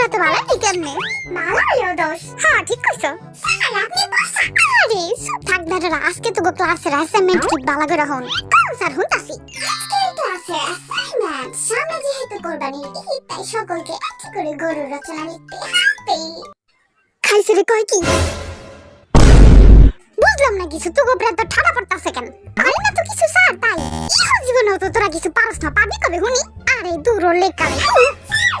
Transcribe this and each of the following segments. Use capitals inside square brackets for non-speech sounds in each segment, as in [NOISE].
তোরা তো ভালো কেমনে? ভালো হলেও দোষ হ্যাঁ ঠিক কইছো। আজকে তো গো ক্লাসের অ্যাসাইনমেন্ট কি স্যার বুঝলাম তো তো কিছু জীবনেও তো তোরা কিছু পারস না, পাবি কবে, হুনি? আরে, দূর লেখালে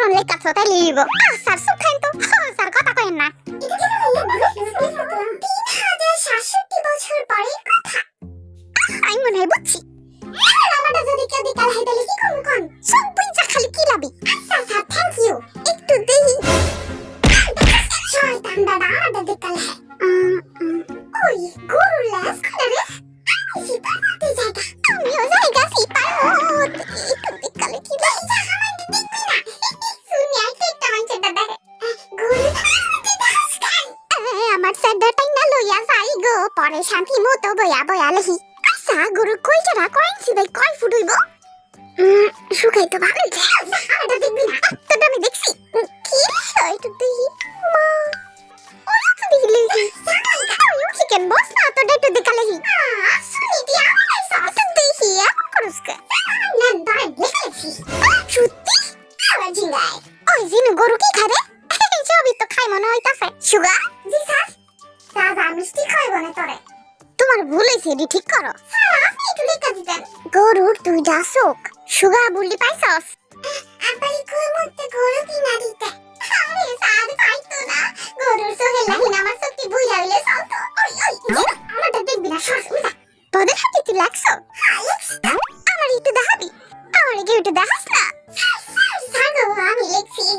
আসার লেখা তাই লিব স্যার সুখ খাইন তো হ্যাঁ, স্যার কথা কইেন না আমি মনে হয় বুঝছি সব বুঝা খালি কি লাবি আচ্ছা স্যার থ্যাংক ইউ একটু দেহি শয়তান দাদা আমাদের দিকাল হ্যাঁ ওই গরু লেস করে রে শান্তি মতো বয়া বয়া লহি। আচ্ছা গরু কয়টা না কয়েনছি ভাই কয় ফুট হইব? শুকাই তো ভালো আমারটা দেখবি না। আমি দেখছি। কি দেখি। মা তো বস না একটু দেখা সাথে দেখি, এমন করুস কে না দেখেছি ওই জিনু কি খাবে [LAUGHS] সবই তো খাই মনে হইতাছে সুগা জি, স্যার। রাজা মিষ্টি খাইব না তোরে। তোমার ভুল হয়েছে এটি ঠিক করো। আপনি একটু লেখা দিতেন। গরুর দুইটা চোখ সুগা বললি পাইছস? আপাই কোন মধ্যে গরু কিনা দিতে? আরে সাদ পাইতো না। গরুর চোখে লাহিন আমার চোখটি বুইলা হইলে চলতো ওই ওই আমারটা দেখবি না সস উল্টা তোদের হাতে তুই লাগছো? হ্যাঁ আমার একটু দেখাবি? আমার একটু দেখাস না? আমি লেখছি এই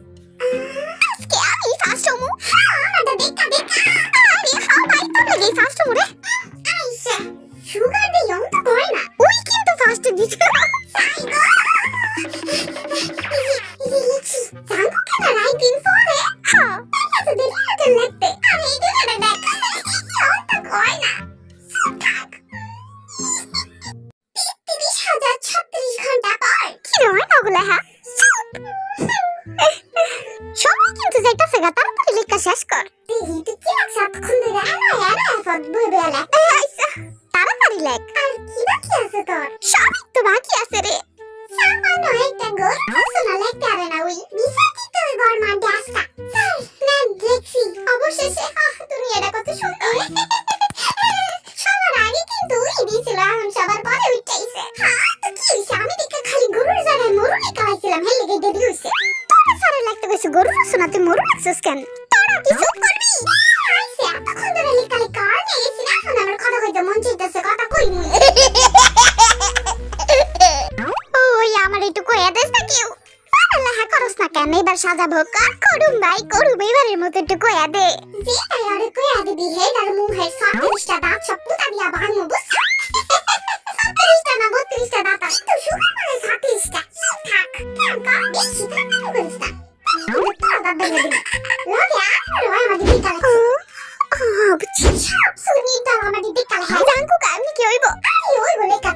আরে এই দিকে দেখ ইয়ং তো কয় না থাক তিরিশ হাজার ছত্রিশ ঘণ্টা পর কি রয় ওগুলো হ্যাঁ সবাই কিন্তু যাইতাছে গা তাড়াতাড়ি লেখা শেষ কর তুই কি লাগছে এতক্ষণ ধরে আনা আনা এফত বই বই লেখ তাড়াতাড়ি লেখ আর কি বাকি আছে তোর সবই তো বাকি আছে রে লাগছিস কেন? তোরা কি চুপ করবি আইছে ধরে লেখা লেখা আর না এখন আমার কথা কইতে মন চাইতেছে কথা কই ওই, আমার একটু না কেউ? পড়ালেখা করস না কেন? এবার করুম ভাই, করুম, এবারের মতো একটু তাই আরে হে তার দাঁত সব পুতা দিয়া